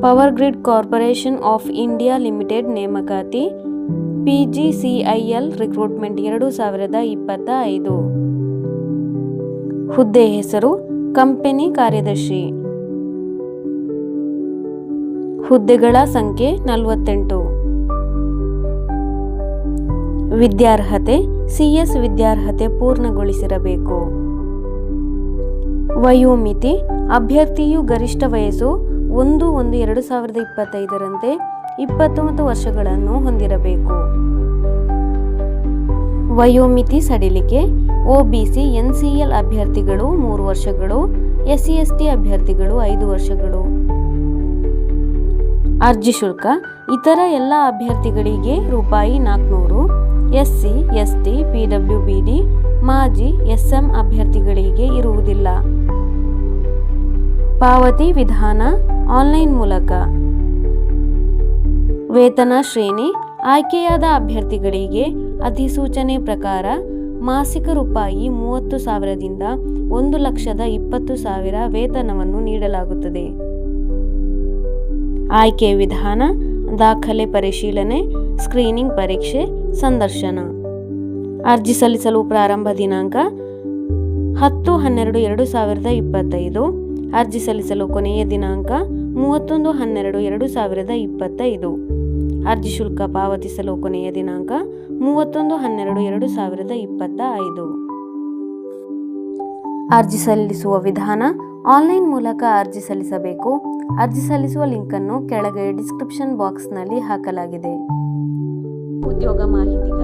Power grid corporation of India limited ನೇಮಕಾತಿ, PGCIL recruitment ಎರಡು ಸಾವಿರದ ಇಪ್ಪತ್ತ ಐದು. ಹುದ್ದೆ ಹೆಸರು, ಕಂಪನಿ ಕಾರ್ಯದರ್ಶಿ. ಹುದ್ದೆಗಳ ಸಂಖ್ಯೆ ನಲವತ್ತೆಂಟು. ವಿದ್ಯಾರ್ಹತೆ, ಸಿಎಸ್ ವಿದ್ಯಾರ್ಹತೆ ಪೂರ್ಣಗೊಳಿಸಿರಬೇಕು. ವಯೋಮಿತಿ, ಅಭ್ಯರ್ಥಿಯು ಗರಿಷ್ಠ ವಯಸ್ಸು ಒಂದು ಒಂದು, ಎರಡು ಸಾವಿರದ ಇಪ್ಪತ್ತೈದರಂತೆ ಇಪ್ಪತ್ತೊಂಬತ್ತು ವರ್ಷಗಳನ್ನು ಹೊಂದಿರಬೇಕು. ವಯೋಮಿತಿ ಸಡಿಲಿಕೆ, ಒಬಿಸಿ, ಎನ್ಸಿಎಲ್ ಅಭ್ಯರ್ಥಿಗಳು ಮೂರು ವರ್ಷಗಳು ಎಸ್ಸಿ ಎಸ್ಟಿ ಅಭ್ಯರ್ಥಿಗಳು ಐದು ವರ್ಷಗಳು. ಅರ್ಜಿ ಶುಲ್ಕ, ಇತರ ಎಲ್ಲ ಅಭ್ಯರ್ಥಿಗಳಿಗೆ ರೂಪಾಯಿ ನಾಲ್ಕುನೂರು ಎಸ್ಸಿ, ಎಸ್ಟಿ ಬಿ ಡಿ ಮಾಜಿ ಎಸ್ಎಂ ಅಭ್ಯರ್ಥಿಗಳಿಗೆ ಇರುವುದಿಲ್ಲ. ಪಾವತಿ ವಿಧಾನ ಆನ್ಲೈನ್ ಮೂಲಕ. ವೇತನ ಶ್ರೇಣಿ ಆಯ್ಕೆಯಾದ ಅಭ್ಯರ್ಥಿಗಳಿಗೆ ಅಧಿಸೂಚನೆ ಪ್ರಕಾರ ಮಾಸಿಕ ರೂಪಾಯಿ ಮೂವತ್ತು ಸಾವಿರದಿಂದ ಒಂದು ಲಕ್ಷದ ಇಪ್ಪತ್ತು ಸಾವಿರ ವೇತನವನ್ನು ನೀಡಲಾಗುತ್ತದೆ. ಆಯ್ಕೆ ವಿಧಾನ, ದಾಖಲೆ ಪರಿಶೀಲನೆ, ಸ್ಕ್ರೀನಿಂಗ್ ಪರೀಕ್ಷೆ, ಸಂದರ್ಶನ. ಅರ್ಜಿ ಸಲ್ಲಿಸಲು ಪ್ರಾರಂಭ ದಿನಾಂಕ ಹತ್ತು ಹನ್ನೆರಡು ಎರಡು ಸಾವಿರದ ಇಪ್ಪತ್ತೈದು. ಅರ್ಜಿ ಸಲ್ಲಿಸಲು ಕೊನೆಯ ದಿನಾಂಕ ಮೂವತ್ತೊಂದು ಹನ್ನೆರಡು ಎರಡು ಸಾವಿರದ ಇಪ್ಪತ್ತೈದು. ಅರ್ಜಿ ಶುಲ್ಕ ಪಾವತಿಸಲು ಕೊನೆಯ ದಿನಾಂಕ ಮೂವತ್ತೊಂದು ಹನ್ನೆರಡು ಎರಡು ಸಾವಿರದ ಇಪ್ಪತ್ತ ಐದು ಅರ್ಜಿ ಸಲ್ಲಿಸುವ ವಿಧಾನ ಆನ್ಲೈನ್ ಮೂಲಕ ಅರ್ಜಿ ಸಲ್ಲಿಸಬೇಕು. ಅರ್ಜಿ ಸಲ್ಲಿಸುವ ಲಿಂಕನ್ನು ಕೆಳಗೆ ಡಿಸ್ಕ್ರಿಪ್ಷನ್ ಬಾಕ್ಸ್ನಲ್ಲಿ ಹಾಕಲಾಗಿದೆ. ಉದ್ಯೋಗ ಮಾಹಿತಿಗಾಗಿ